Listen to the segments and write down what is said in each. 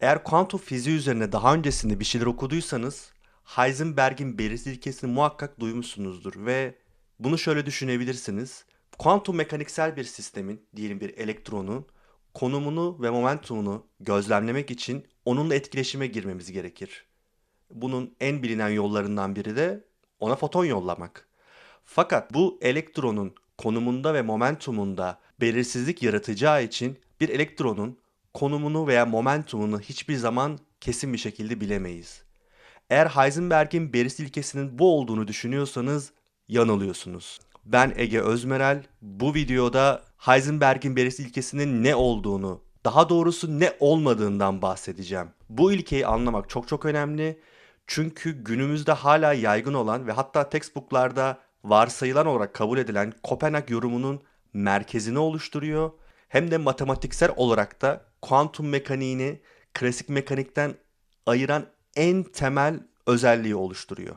Eğer kuantum fiziği üzerine daha öncesinde bir şeyler okuduysanız Heisenberg'in belirsiz ilkesini muhakkak duymuşsunuzdur ve bunu şöyle düşünebilirsiniz. Kuantum mekaniksel bir sistemin, diyelim bir elektronun konumunu ve momentumunu gözlemlemek için onunla etkileşime girmemiz gerekir. Bunun en bilinen yollarından biri de ona foton yollamak. Fakat bu elektronun konumunda ve momentumunda belirsizlik yaratacağı için bir elektronun konumunu veya momentumunu hiçbir zaman kesin bir şekilde bilemeyiz. Eğer Heisenberg'in belirsizlik ilkesinin bu olduğunu düşünüyorsanız yanılıyorsunuz. Ben Ege Özmerel. Bu videoda Heisenberg'in belirsizlik ilkesinin ne olduğunu, daha doğrusu ne olmadığından bahsedeceğim. Bu ilkeyi anlamak çok çok önemli. Çünkü günümüzde hala yaygın olan ve hatta textbooklarda varsayılan olarak kabul edilen Kopenhag yorumunun merkezini oluşturuyor. Hem de matematiksel olarak da kuantum mekaniğini klasik mekanikten ayıran en temel özelliği oluşturuyor.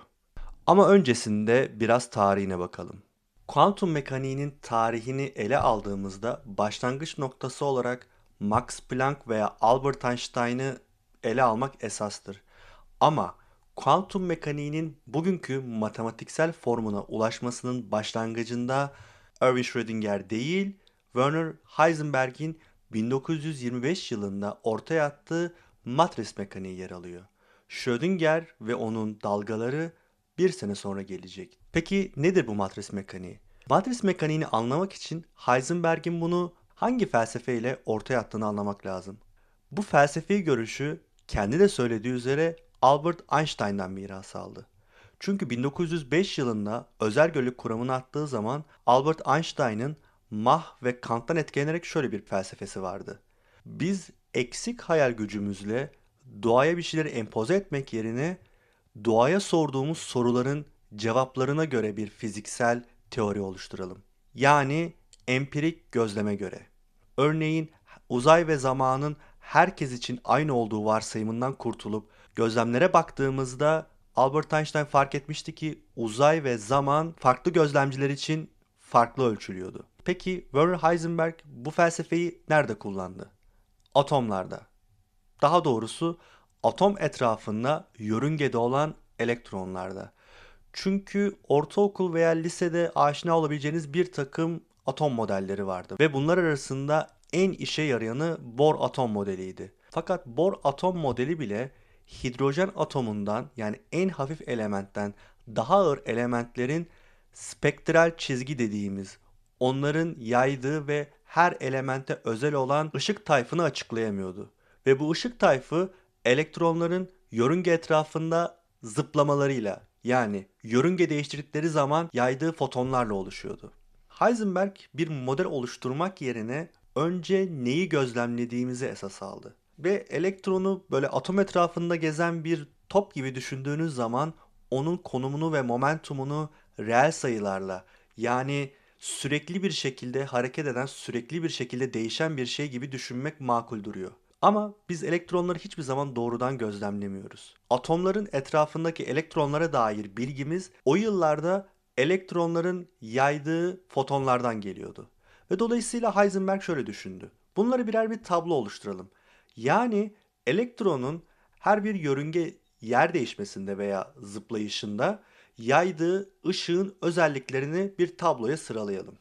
Ama öncesinde biraz tarihine bakalım. Kuantum mekaniğinin tarihini ele aldığımızda başlangıç noktası olarak Max Planck veya Albert Einstein'ı ele almak esastır. Ama kuantum mekaniğinin bugünkü matematiksel formuna ulaşmasının başlangıcında Erwin Schrödinger değil, Werner Heisenberg'in 1925 yılında ortaya attığı matris mekaniği yer alıyor. Schrödinger ve onun dalgaları bir sene sonra gelecek. Peki nedir bu matris mekaniği? Matris mekaniğini anlamak için Heisenberg'in bunu hangi felsefeyle ortaya attığını anlamak lazım. Bu felsefi görüşü kendi de söylediği üzere Albert Einstein'dan miras aldı. Çünkü 1905 yılında özel gölük kuramını attığı zaman Albert Einstein'ın Mach ve Kant'tan etkilenerek şöyle bir felsefesi vardı. Biz eksik hayal gücümüzle doğaya bir şeyleri empoze etmek yerine doğaya sorduğumuz soruların cevaplarına göre bir fiziksel teori oluşturalım. Yani empirik gözleme göre. Örneğin uzay ve zamanın herkes için aynı olduğu varsayımından kurtulup gözlemlere baktığımızda Albert Einstein fark etmişti ki uzay ve zaman farklı gözlemciler için farklı ölçülüyordu. Peki Werner Heisenberg bu felsefeyi nerede kullandı? Atomlarda. Daha doğrusu atom etrafında yörüngede olan elektronlarda. Çünkü ortaokul veya lisede aşina olabileceğiniz bir takım atom modelleri vardı ve bunlar arasında en işe yarayanı Bohr atom modeliydi. Fakat Bohr atom modeli bile hidrojen atomundan yani en hafif elementten daha ağır elementlerin spektral çizgi dediğimiz onların yaydığı ve her elemente özel olan ışık tayfını açıklayamıyordu. Ve bu ışık tayfı elektronların yörünge etrafında zıplamalarıyla yani yörünge değiştirdikleri zaman yaydığı fotonlarla oluşuyordu. Heisenberg bir model oluşturmak yerine önce neyi gözlemlediğimizi esas aldı. Ve elektronu böyle atom etrafında gezen bir top gibi düşündüğünüz zaman onun konumunu ve momentumunu reel sayılarla yani sürekli bir şekilde hareket eden, sürekli bir şekilde değişen bir şey gibi düşünmek makul duruyor. Ama biz elektronları hiçbir zaman doğrudan gözlemlemiyoruz. Atomların etrafındaki elektronlara dair bilgimiz o yıllarda elektronların yaydığı fotonlardan geliyordu. Ve dolayısıyla Heisenberg şöyle düşündü. Bunları birer bir tablo oluşturalım. Yani elektronun her bir yörünge yer değişmesinde veya zıplayışında yaydığı ışığın özelliklerini bir tabloya sıralayalım.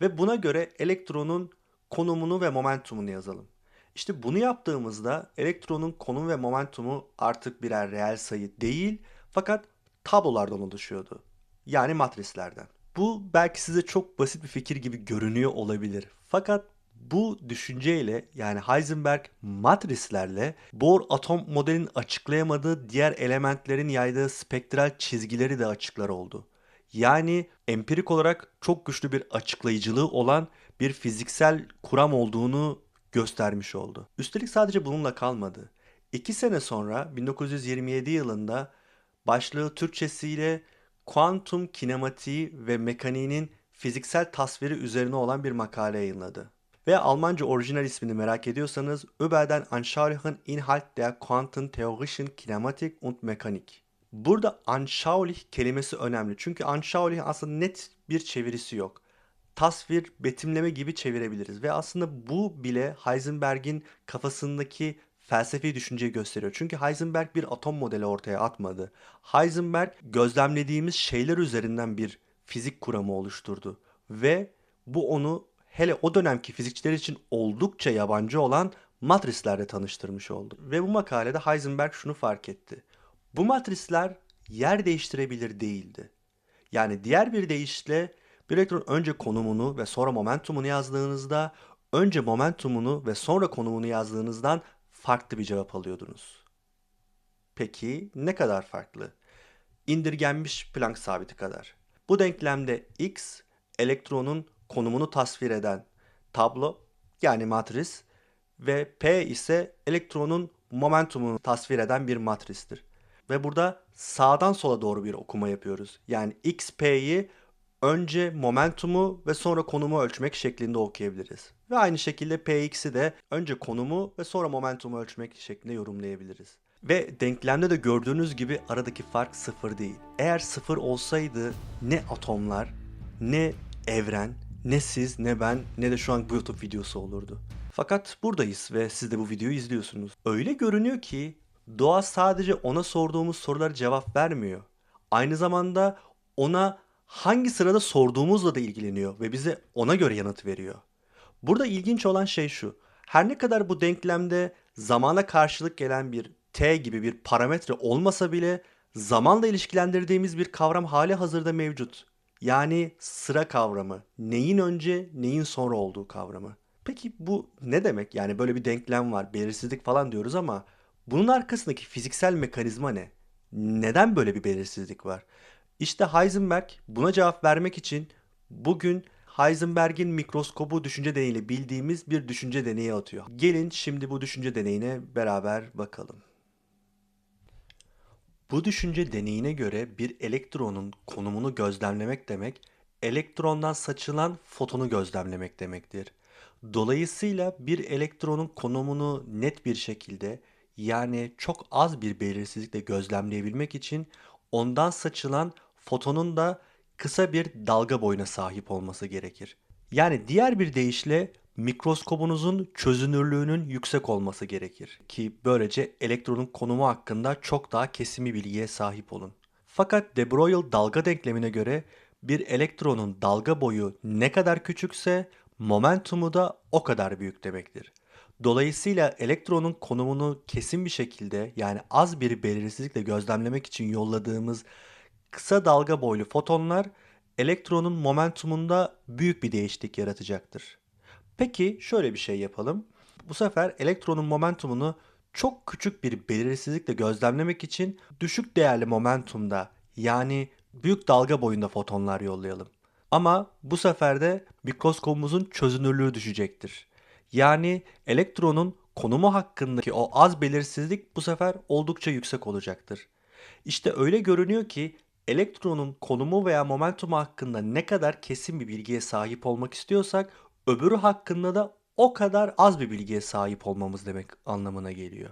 Ve buna göre elektronun konumunu ve momentumunu yazalım. İşte bunu yaptığımızda elektronun konum ve momentumu artık birer reel sayı değil fakat tablolardan oluşuyordu. Yani matrislerden. Bu belki size çok basit bir fikir gibi görünüyor olabilir. Fakat bu düşünceyle yani Heisenberg matrislerle Bohr atom modelin açıklayamadığı diğer elementlerin yaydığı spektral çizgileri de açıklar oldu. Yani empirik olarak çok güçlü bir açıklayıcılığı olan bir fiziksel kuram olduğunu göstermiş oldu. Üstelik sadece bununla kalmadı. İki sene sonra 1927 yılında başlığı Türkçesiyle kuantum kinematiği ve mekaniğinin fiziksel tasviri üzerine olan bir makale yayınladı. Ve Almanca orijinal ismini merak ediyorsanız Überden anschaulichen Inhalt der Quantentheoretischen Kinematik und Mechanik. Burada anschaulich kelimesi önemli. Çünkü anschaulich aslında net bir çevirisi yok. Tasvir, betimleme gibi çevirebiliriz. Ve aslında bu bile Heisenberg'in kafasındaki felsefi düşünceyi gösteriyor. Çünkü Heisenberg bir atom modeli ortaya atmadı. Heisenberg gözlemlediğimiz şeyler üzerinden bir fizik kuramı oluşturdu ve bu onu hele o dönemki fizikçiler için oldukça yabancı olan matrislerle tanıştırmış oldu. Ve bu makalede Heisenberg şunu fark etti. Bu matrisler yer değiştirebilir değildi. Yani diğer bir deyişle bir elektron önce konumunu ve sonra momentumunu yazdığınızda önce momentumunu ve sonra konumunu yazdığınızdan farklı bir cevap alıyordunuz. Peki ne kadar farklı? İndirgenmiş Planck sabiti kadar. Bu denklemde x elektronun konumunu tasvir eden tablo yani matris ve P ise elektronun momentumunu tasvir eden bir matristir. Ve burada sağdan sola doğru bir okuma yapıyoruz. Yani XP'yi önce momentumu ve sonra konumu ölçmek şeklinde okuyabiliriz. Ve aynı şekilde Px'i de önce konumu ve sonra momentumu ölçmek şeklinde yorumlayabiliriz. Ve denklemde de gördüğünüz gibi aradaki fark sıfır değil. Eğer sıfır olsaydı ne atomlar, ne evren, ne siz, ne ben, ne de şu an bu YouTube videosu olurdu. Fakat buradayız ve siz de bu videoyu izliyorsunuz. Öyle görünüyor ki doğa sadece ona sorduğumuz sorulara cevap vermiyor. Aynı zamanda ona hangi sırada sorduğumuzla da ilgileniyor ve bize ona göre yanıt veriyor. Burada ilginç olan şey şu. Her ne kadar bu denklemde zamana karşılık gelen bir t gibi bir parametre olmasa bile zamanla ilişkilendirdiğimiz bir kavram hali hazırda mevcut. Yani sıra kavramı. Neyin önce, neyin sonra olduğu kavramı. Peki bu ne demek? Yani böyle bir denklem var, belirsizlik falan diyoruz ama bunun arkasındaki fiziksel mekanizma ne? Neden böyle bir belirsizlik var? İşte Heisenberg buna cevap vermek için bugün Heisenberg'in mikroskobu düşünce deneyiyle bildiğimiz bir düşünce deneyi atıyor. Gelin şimdi bu düşünce deneyine beraber bakalım. Bu düşünce deneyine göre bir elektronun konumunu gözlemlemek demek, elektrondan saçılan fotonu gözlemlemek demektir. Dolayısıyla bir elektronun konumunu net bir şekilde yani çok az bir belirsizlikle gözlemleyebilmek için ondan saçılan fotonun da kısa bir dalga boyuna sahip olması gerekir. Yani diğer bir deyişle mikroskobunuzun çözünürlüğünün yüksek olması gerekir ki böylece elektronun konumu hakkında çok daha kesin bir bilgiye sahip olun. Fakat de Broglie dalga denklemine göre bir elektronun dalga boyu ne kadar küçükse momentumu da o kadar büyük demektir. Dolayısıyla elektronun konumunu kesin bir şekilde yani az bir belirsizlikle gözlemlemek için yolladığımız kısa dalga boylu fotonlar elektronun momentumunda büyük bir değişiklik yaratacaktır. Peki şöyle bir şey yapalım. Bu sefer elektronun momentumunu çok küçük bir belirsizlikle gözlemlemek için düşük değerli momentumda yani büyük dalga boyunda fotonlar yollayalım. Ama bu sefer de mikroskopumuzun çözünürlüğü düşecektir. Yani elektronun konumu hakkındaki o az belirsizlik bu sefer oldukça yüksek olacaktır. İşte öyle görünüyor ki elektronun konumu veya momentumu hakkında ne kadar kesin bir bilgiye sahip olmak istiyorsak öbürü hakkında da o kadar az bir bilgiye sahip olmamız demek anlamına geliyor.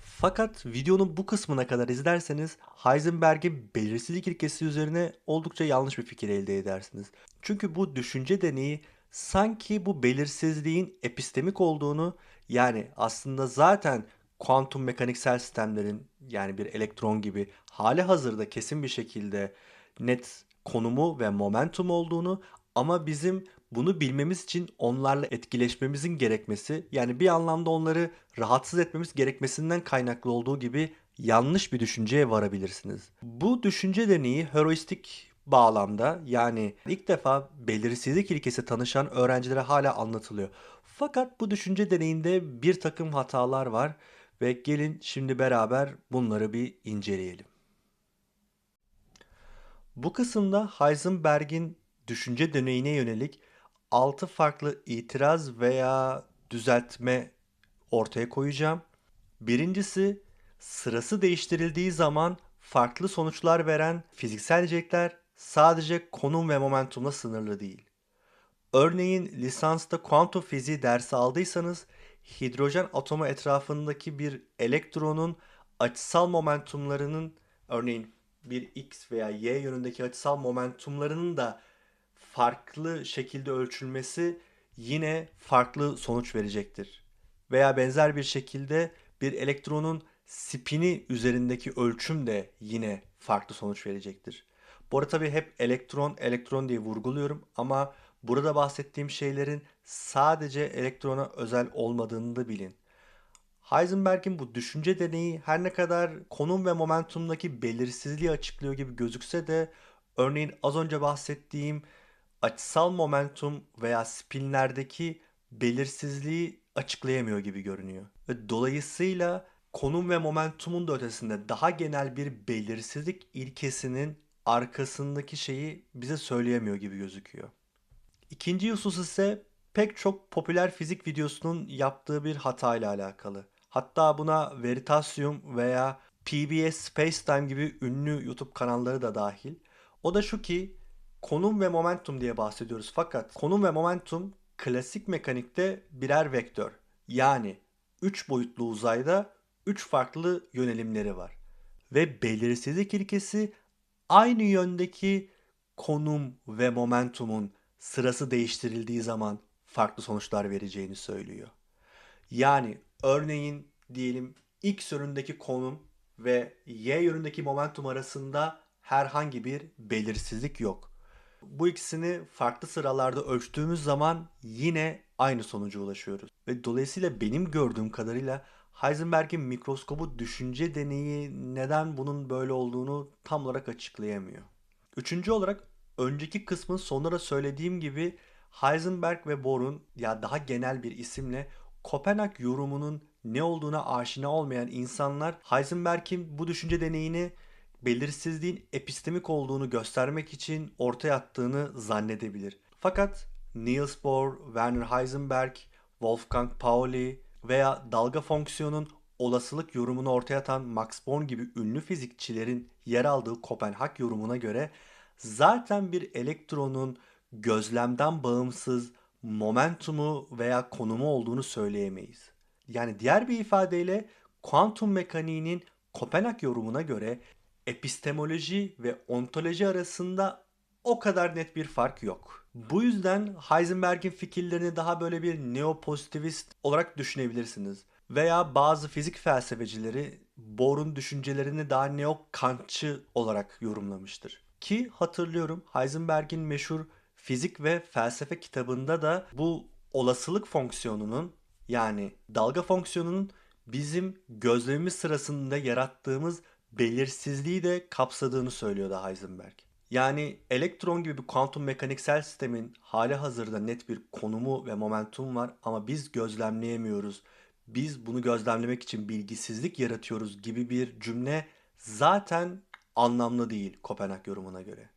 Fakat videonun bu kısmına kadar izlerseniz Heisenberg'in belirsizlik ilkesi üzerine oldukça yanlış bir fikir elde edersiniz. Çünkü bu düşünce deneyi sanki bu belirsizliğin epistemik olduğunu yani aslında zaten kuantum mekaniksel sistemlerin yani bir elektron gibi hali hazırda kesin bir şekilde net konumu ve momentum olduğunu ama bizim bunu bilmemiz için onlarla etkileşmemizin gerekmesi yani bir anlamda onları rahatsız etmemiz gerekmesinden kaynaklı olduğu gibi yanlış bir düşünceye varabilirsiniz. Bu düşünce deneyi heroistik bağlamda yani ilk defa belirsizlik ilkesi tanışan öğrencilere hala anlatılıyor. Fakat bu düşünce deneyinde bir takım hatalar var ve gelin şimdi beraber bunları bir inceleyelim. Bu kısımda Heisenberg'in düşünce deneyine yönelik 6 farklı itiraz veya düzeltme ortaya koyacağım. Birincisi sırası değiştirildiği zaman farklı sonuçlar veren fiziksel nicelilikler sadece konum ve momentumla sınırlı değil. Örneğin lisansta kuantum fiziği dersi aldıysanız hidrojen atomu etrafındaki bir elektronun açısal momentumlarının örneğin bir x veya y yönündeki açısal momentumlarının da farklı şekilde ölçülmesi yine farklı sonuç verecektir. Veya benzer bir şekilde bir elektronun spini üzerindeki ölçüm de yine farklı sonuç verecektir. Bu arada tabii hep elektron elektron diye vurguluyorum ama burada bahsettiğim şeylerin sadece elektrona özel olmadığını da bilin. Heisenberg'in bu düşünce deneyi her ne kadar konum ve momentumdaki belirsizliği açıklıyor gibi gözükse de örneğin az önce bahsettiğim açısal momentum veya spinlerdeki belirsizliği açıklayamıyor gibi görünüyor. Ve dolayısıyla konum ve momentumun da ötesinde daha genel bir belirsizlik ilkesinin arkasındaki şeyi bize söyleyemiyor gibi gözüküyor. İkinci husus ise pek çok popüler fizik videosunun yaptığı bir hatayla alakalı. Hatta buna Veritasium veya PBS Spacetime gibi ünlü YouTube kanalları da dahil. O da şu ki konum ve momentum diye bahsediyoruz fakat konum ve momentum klasik mekanikte birer vektör. Yani 3 boyutlu uzayda 3 farklı yönelimleri var. Ve belirsizlik ilkesi aynı yöndeki konum ve momentumun sırası değiştirildiği zaman farklı sonuçlar vereceğini söylüyor. Yani örneğin diyelim x yönündeki konum ve y yönündeki momentum arasında herhangi bir belirsizlik yok. Bu ikisini farklı sıralarda ölçtüğümüz zaman yine aynı sonuca ulaşıyoruz. Ve dolayısıyla benim gördüğüm kadarıyla Heisenberg'in mikroskobu düşünce deneyi neden bunun böyle olduğunu tam olarak açıklayamıyor. Üçüncü olarak önceki kısmın sonunda söylediğim gibi Heisenberg ve Bohr'un ya daha genel bir isimle Kopenhag yorumunun ne olduğuna aşina olmayan insanlar Heisenberg'in bu düşünce deneyini belirsizliğin epistemik olduğunu göstermek için ortaya attığını zannedebilir. Fakat Niels Bohr, Werner Heisenberg, Wolfgang Pauli veya dalga fonksiyonun olasılık yorumunu ortaya atan Max Born gibi ünlü fizikçilerin yer aldığı Kopenhag yorumuna göre zaten bir elektronun gözlemden bağımsız momentumu veya konumu olduğunu söyleyemeyiz. Yani diğer bir ifadeyle kuantum mekaniğinin Kopenhag yorumuna göre epistemoloji ve ontoloji arasında o kadar net bir fark yok. Bu yüzden Heisenberg'in fikirlerini daha böyle bir neopozitivist olarak düşünebilirsiniz. Veya bazı fizik felsefecileri Bohr'un düşüncelerini daha neo-Kantçı olarak yorumlamıştır. Ki hatırlıyorum Heisenberg'in meşhur fizik ve felsefe kitabında da bu olasılık fonksiyonunun yani dalga fonksiyonunun bizim gözlemimiz sırasında yarattığımız belirsizliği de kapsadığını söylüyordu Heisenberg. Yani elektron gibi bir kuantum mekaniksel sistemin hali hazırda net bir konumu ve momentum var ama biz gözlemleyemiyoruz. Biz bunu gözlemlemek için bilgisizlik yaratıyoruz gibi bir cümle zaten anlamlı değil Kopenhag yorumuna göre.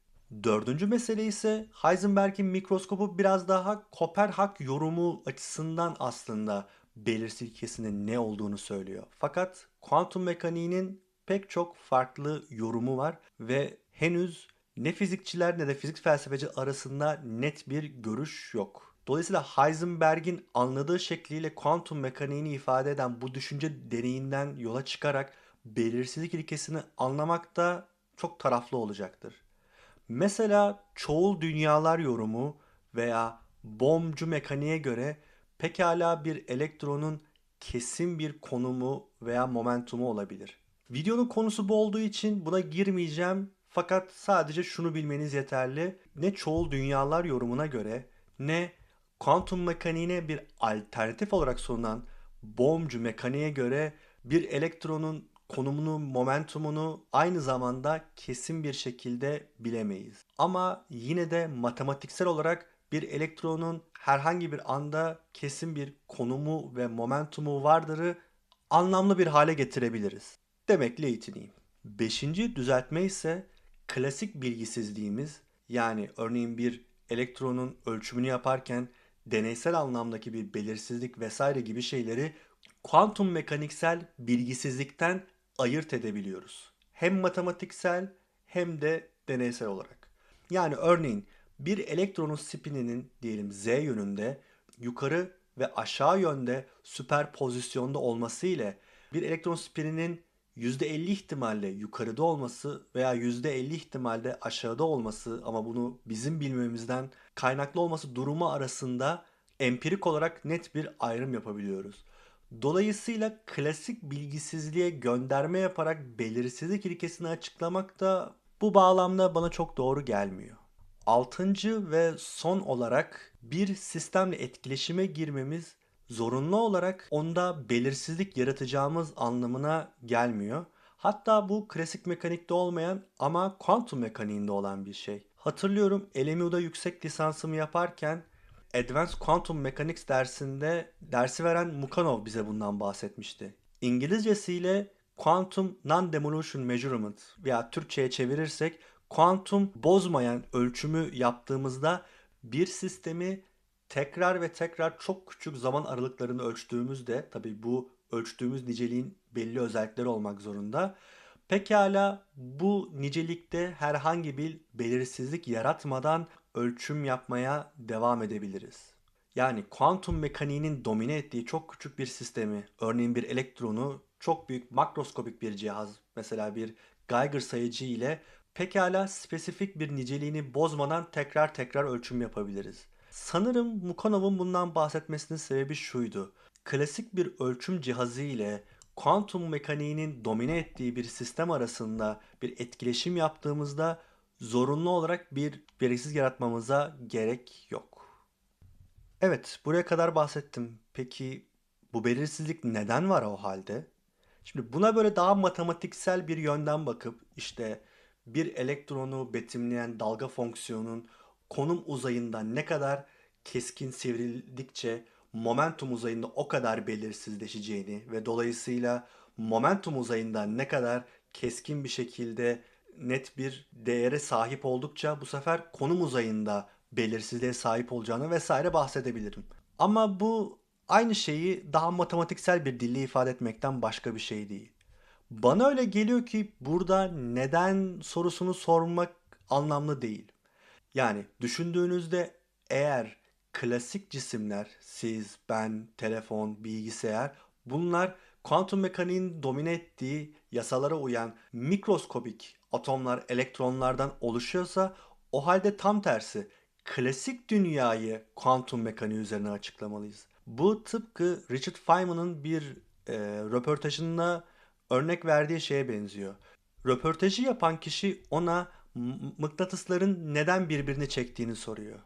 Dördüncü mesele ise Heisenberg'in mikroskopu biraz daha Kopenhag yorumu açısından aslında belirsizlik ilkesinin ne olduğunu söylüyor. Fakat kuantum mekaniğinin pek çok farklı yorumu var ve henüz ne fizikçiler ne de fizik felsefeci arasında net bir görüş yok. Dolayısıyla Heisenberg'in anladığı şekliyle kuantum mekaniğini ifade eden bu düşünce deneyinden yola çıkarak belirsizlik ilkesini anlamak da çok taraflı olacaktır. Mesela çoğul dünyalar yorumu veya bombcu mekaniğe göre pekala bir elektronun kesin bir konumu veya momentumu olabilir. Videonun konusu bu olduğu için buna girmeyeceğim. Fakat sadece şunu bilmeniz yeterli. Ne çoğul dünyalar yorumuna göre ne kuantum mekaniğine bir alternatif olarak sunulan bombcu mekaniğe göre bir elektronun konumunu, momentumunu aynı zamanda kesin bir şekilde bilemeyiz. Ama yine de matematiksel olarak bir elektronun herhangi bir anda kesin bir konumu ve momentumu vardırı anlamlı bir hale getirebiliriz demekle yetineyim. Beşinci düzeltme ise klasik bilgisizliğimiz yani örneğin bir elektronun ölçümünü yaparken deneysel anlamdaki bir belirsizlik vesaire gibi şeyleri kuantum mekaniksel bilgisizlikten ayırt edebiliyoruz. Hem matematiksel hem de deneysel olarak. Yani örneğin bir elektronun spininin diyelim z yönünde yukarı ve aşağı yönde süperpozisyonda olması ile bir elektron spininin %50 ihtimalle yukarıda olması veya %50 ihtimalle aşağıda olması ama bunu bizim bilmemizden kaynaklı olması durumu arasında empirik olarak net bir ayrım yapabiliyoruz. Dolayısıyla klasik bilgisizliğe gönderme yaparak belirsizlik ilkesini açıklamak da bu bağlamda bana çok doğru gelmiyor. Altıncı ve son olarak bir sistemle etkileşime girmemiz zorunlu olarak onda belirsizlik yaratacağımız anlamına gelmiyor. Hatta bu klasik mekanikte olmayan ama kuantum mekaniğinde olan bir şey. Hatırlıyorum LMU'da yüksek lisansımı yaparken Advanced Quantum Mechanics dersinde dersi veren Mukanov bize bundan bahsetmişti. İngilizcesiyle Quantum Non-Demolition Measurement veya Türkçe'ye çevirirsek kuantum bozmayan ölçümü yaptığımızda bir sistemi tekrar ve tekrar çok küçük zaman aralıklarını ölçtüğümüzde tabi bu ölçtüğümüz niceliğin belli özellikleri olmak zorunda. Pekala bu nicelikte herhangi bir belirsizlik yaratmadan ölçüm yapmaya devam edebiliriz. Yani kuantum mekaniğinin domine ettiği çok küçük bir sistemi, örneğin bir elektronu çok büyük makroskopik bir cihaz, mesela bir Geiger sayıcı ile pekala spesifik bir niceliğini bozmadan tekrar tekrar ölçüm yapabiliriz. Sanırım Mukanov'un bundan bahsetmesinin sebebi şuydu. Klasik bir ölçüm cihazı ile kuantum mekaniğinin domine ettiği bir sistem arasında bir etkileşim yaptığımızda zorunlu olarak bir belirsizlik yaratmamıza gerek yok. Evet, buraya kadar bahsettim. Peki bu belirsizlik neden var o halde? Şimdi buna böyle daha matematiksel bir yönden bakıp işte bir elektronu betimleyen dalga fonksiyonunun konum uzayında ne kadar keskin sivrildikçe momentum uzayında o kadar belirsizleşeceğini ve dolayısıyla momentum uzayında ne kadar keskin bir şekilde net bir değere sahip oldukça bu sefer konum uzayında belirsizliğe sahip olacağını vesaire bahsedebilirim. Ama bu aynı şeyi daha matematiksel bir dille ifade etmekten başka bir şey değil. Bana öyle geliyor ki burada neden sorusunu sormak anlamlı değil. Yani düşündüğünüzde eğer klasik cisimler, siz, ben, telefon, bilgisayar bunlar kuantum mekaniğin domine ettiği yasalara uyan mikroskobik atomlar elektronlardan oluşuyorsa o halde tam tersi klasik dünyayı kuantum mekaniği üzerine açıklamalıyız. Bu tıpkı Richard Feynman'ın bir e, röportajında örnek verdiği şeye benziyor. Röportajı yapan kişi ona mıknatısların neden birbirini çektiğini soruyor.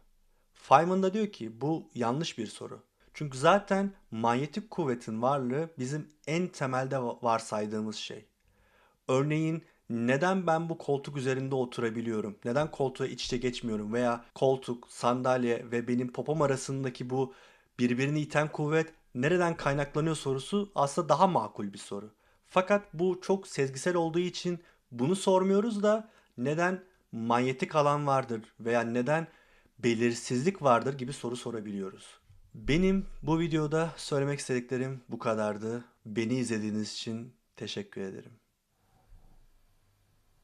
Feynman da diyor ki bu yanlış bir soru. Çünkü zaten manyetik kuvvetin varlığı bizim en temelde varsaydığımız şey. Örneğin neden ben bu koltuk üzerinde oturabiliyorum? Neden koltuğa iç içe geçmiyorum? Veya koltuk, sandalye ve benim popom arasındaki bu birbirini iten kuvvet nereden kaynaklanıyor sorusu aslında daha makul bir soru. Fakat bu çok sezgisel olduğu için bunu sormuyoruz da neden manyetik alan vardır veya neden belirsizlik vardır gibi soru sorabiliyoruz. Benim bu videoda söylemek istediklerim bu kadardı. Beni izlediğiniz için teşekkür ederim.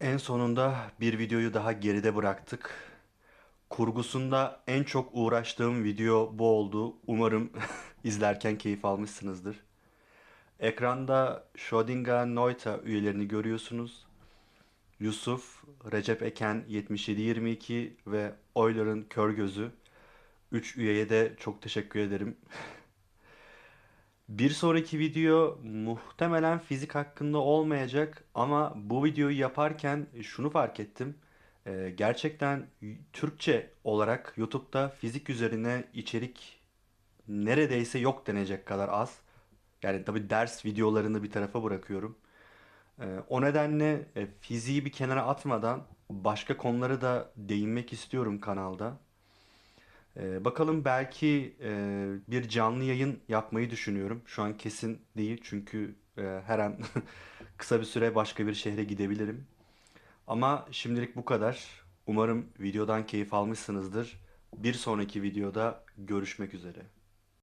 En sonunda bir videoyu daha geride bıraktık. Kurgusunda en çok uğraştığım video bu oldu. Umarım izlerken keyif almışsınızdır. Ekranda Schrödinger Noita üyelerini görüyorsunuz. Yusuf, Recep Eken 7722 ve Euler'ın Kör Gözü. 3 üyeye de çok teşekkür ederim. Bir sonraki video muhtemelen fizik hakkında olmayacak ama bu videoyu yaparken şunu fark ettim. Ee, gerçekten Türkçe olarak YouTube'da fizik üzerine içerik neredeyse yok denecek kadar az. Yani tabi ders videolarını bir tarafa bırakıyorum. Ee, o nedenle e, fiziği bir kenara atmadan başka konuları da değinmek istiyorum kanalda. Ee, bakalım belki e, bir canlı yayın yapmayı düşünüyorum. Şu an kesin değil çünkü e, her an kısa bir süre başka bir şehre gidebilirim. Ama şimdilik bu kadar. Umarım videodan keyif almışsınızdır. Bir sonraki videoda görüşmek üzere.